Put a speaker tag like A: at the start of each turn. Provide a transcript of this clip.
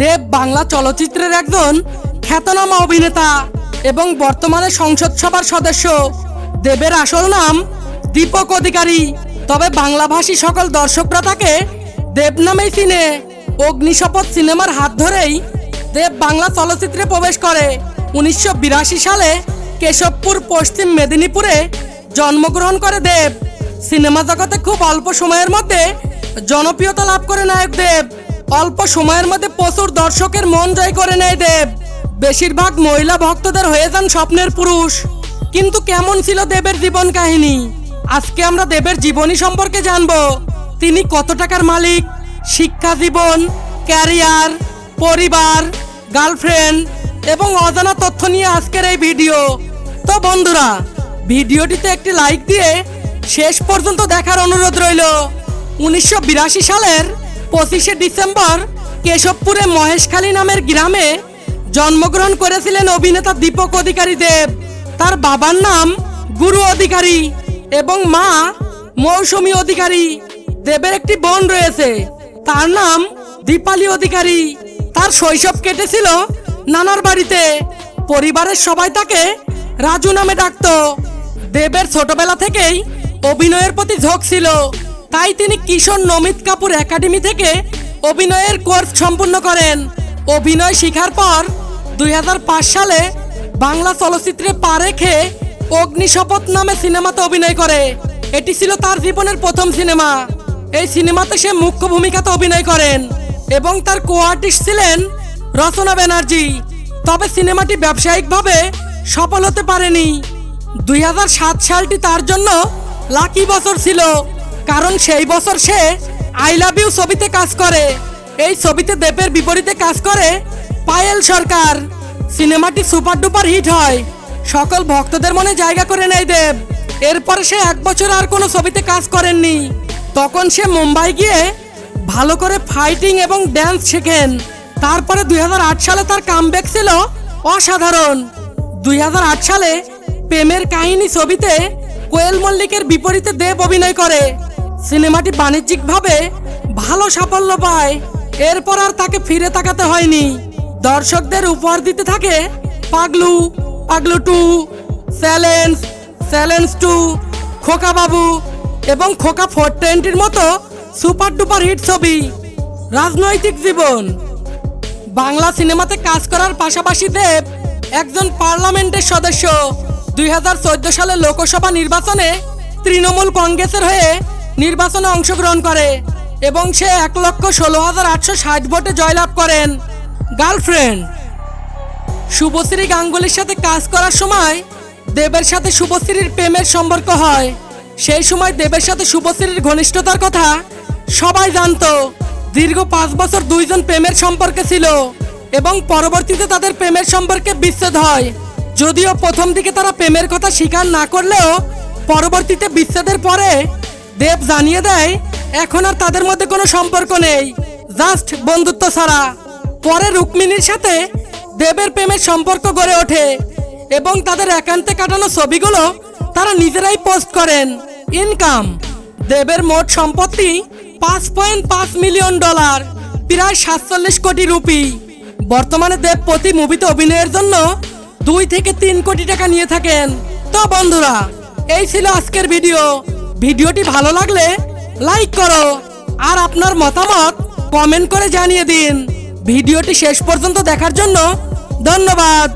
A: দেব বাংলা চলচ্চিত্রের একজন খ্যাতনামা অভিনেতা এবং বর্তমানে সংসদ সভার সদস্য। দেবের আসল নাম দীপক অধিকারী। তবে বাংলাভাষী সকল দর্শকরা তাকে দেব নামেই চিনে। অগ্নিশপথ সিনেমার হাত ধরেই দেব বাংলা চলচ্চিত্রে প্রবেশ করে। উনিশশো বিরাশি সালে কেশবপুর, পশ্চিম মেদিনীপুরে জন্মগ্রহণ করে দেব। সিনেমা জগতে খুব অল্প সময়ের মধ্যে জনপ্রিয়তা লাভ করে নায়ক দেব। অল্প সময়ের মধ্যে প্রচুর দর্শকের মন জয় করে নেয় দেব। বেশিরভাগ মহিলা ভক্তদের হয়ে যান স্বপ্নের পুরুষ। কিন্তু কেমন ছিল দেবের জীবন কাহিনী? আজকে আমরা দেবের জীবনী সম্পর্কে জানব। তিনি কত টাকার মালিক? শিক্ষা জীবন, ক্যারিয়ার, পরিবার, গার্লফ্রেন্ড এবং অজানা তথ্য নিয়ে আজকের এই ভিডিও। তো বন্ধুরা, ভিডিওটিতে একটি লাইক দিয়ে শেষ পর্যন্ত দেখার অনুরোধ রইল। উনিশশো বিরাশি সালের পঁচিশে ডিসেম্বর কেশবপুরে মহেশখালী নামের গ্রামে জন্মগ্রহণ করেছিলেন অভিনেতা দীপক অধিকারী দেব। তার বাবার নাম গুরু অধিকারী এবং মা মৌসুমী অধিকারী। দেবের একটি বোন রয়েছে। তার নাম দীপালি অধিকারী। তার শৈশব কেটেছিল নানার বাড়িতে। পরিবারের সবাই তাকে রাজু নামে ডাকতো। দেবের ছোটবেলা থেকেই অভিনয়ের প্রতি ঝোঁক ছিল। তাই তিনি কিশোর নমিত কাপুর একাডেমি থেকে অভিনয়ের কোর্স সম্পূর্ণ করেন। অভিনয় শিখার পর দুই হাজার পাঁচ সালে বাংলা চলচ্চিত্রে পা রেখে অগ্নিশপথ নামে সিনেমাতে অভিনয় করে। এটি ছিল তার জীবনের প্রথম সিনেমা। এই সিনেমাতে সে মুখ্য ভূমিকাতে অভিনয় করেন এবং তার কো আর্টিস্ট ছিলেন রচনা ব্যানার্জি। তবে সিনেমাটি ব্যবসায়িকভাবে সফল হতে পারেনি। দুই হাজার সাত সালটি তার জন্য লাকি বছর ছিল। কারণ সেই বছর সে আই লাভ ইউ ছবিতে কাজ করে। এই ছবিতে দেবের বিপরীতে কাজ করে পায়েল সরকার। সিনেমাটি সুপার ডুপার হিট হয়। সকল ভক্তদের মনে জায়গা করে নেয় দেব। এরপরে সে এক বছর আর কোনো ছবিতে কাজ করেননি। তখন সে মুম্বাই গিয়ে ভালো করে ফাইটিং এবং ড্যান্স শেখেন। তারপরে দুই হাজার আট সালে তার কামব্যাক ছিল অসাধারণ। দুই হাজার আট সালে প্রেমের কাহিনী ছবিতে কোয়েল মল্লিকের বিপরীতে দেব অভিনয় করে। সিনেমাটি বাণিজ্যিকভাবে ভালো সাফল্য পায়। এরপর আর তাকে ফিরে তাকাতে হয়নি। দর্শকদের উপহার দিতে থাকে Paglu Paglu two challenge challenge two, Khoka Babu এবং খোকা ফোর টোয়েন্টির মতো সুপার ডুপার হিট ছবি, রাজনৈতিক জীবন। বাংলা সিনেমাতে কাজ করার পাশাপাশি দেব একজন পার্লামেন্টের সদস্য। দুই সালে লোকসভা নির্বাচনে তৃণমূল কংগ্রেসের হয়ে নির্বাচনে অংশগ্রহণ করে এবং সে এক লক্ষ ষোলো হাজার আটশো ষাট ভোটে জয়লাভ করেন। গার্লফ্রেন্ড, শুভশ্রী গাঙ্গুলির সাথে কাজ করার সময় দেবের সাথে শুভশ্রীর প্রেমের সম্পর্ক হয়। সেই সময় দেবের সাথে শুভশ্রীর ঘনিষ্ঠতার কথা সবাই জানতো। দীর্ঘ পাঁচ বছর দুইজন প্রেমের সম্পর্কে ছিল এবং পরবর্তীতে তাদের প্রেমের সম্পর্কে বিচ্ছেদ হয়। যদিও প্রথম দিকে তারা প্রেমের কথা স্বীকার না করলেও পরবর্তীতে বিচ্ছেদের পরে দেব জানিয়ে দেয়, এখন আর তাদের মধ্যে কোনো সম্পর্ক নেই। জাস্ট বন্ধুত্ব ছাড়া। পরে রুক্মিণীর সাথে দেবের প্রেমের সম্পর্ক গড়ে ওঠে এবং তাদের একান্তে কাটানো ছবিগুলো তারা নিজেরাই পোস্ট করেন। ইনকাম দেবের মোট সম্পত্তি পাঁচ পয়েন্ট পাঁচ মিলিয়ন ডলার, প্রায় সাতচল্লিশ কোটি রুপি। বর্তমানে দেব প্রতি মুভিতে অভিনয়ের জন্য দুই থেকে তিন কোটি টাকা নিয়ে থাকেন। তো বন্ধুরা, এই ছিল আজকের ভিডিও ভিডিওটি ভালো লাগলে লাইক করো আর আপনার মতামত কমেন্ট করে জানিয়ে দিন। ভিডিওটি শেষ পর্যন্ত দেখার জন্য ধন্যবাদ।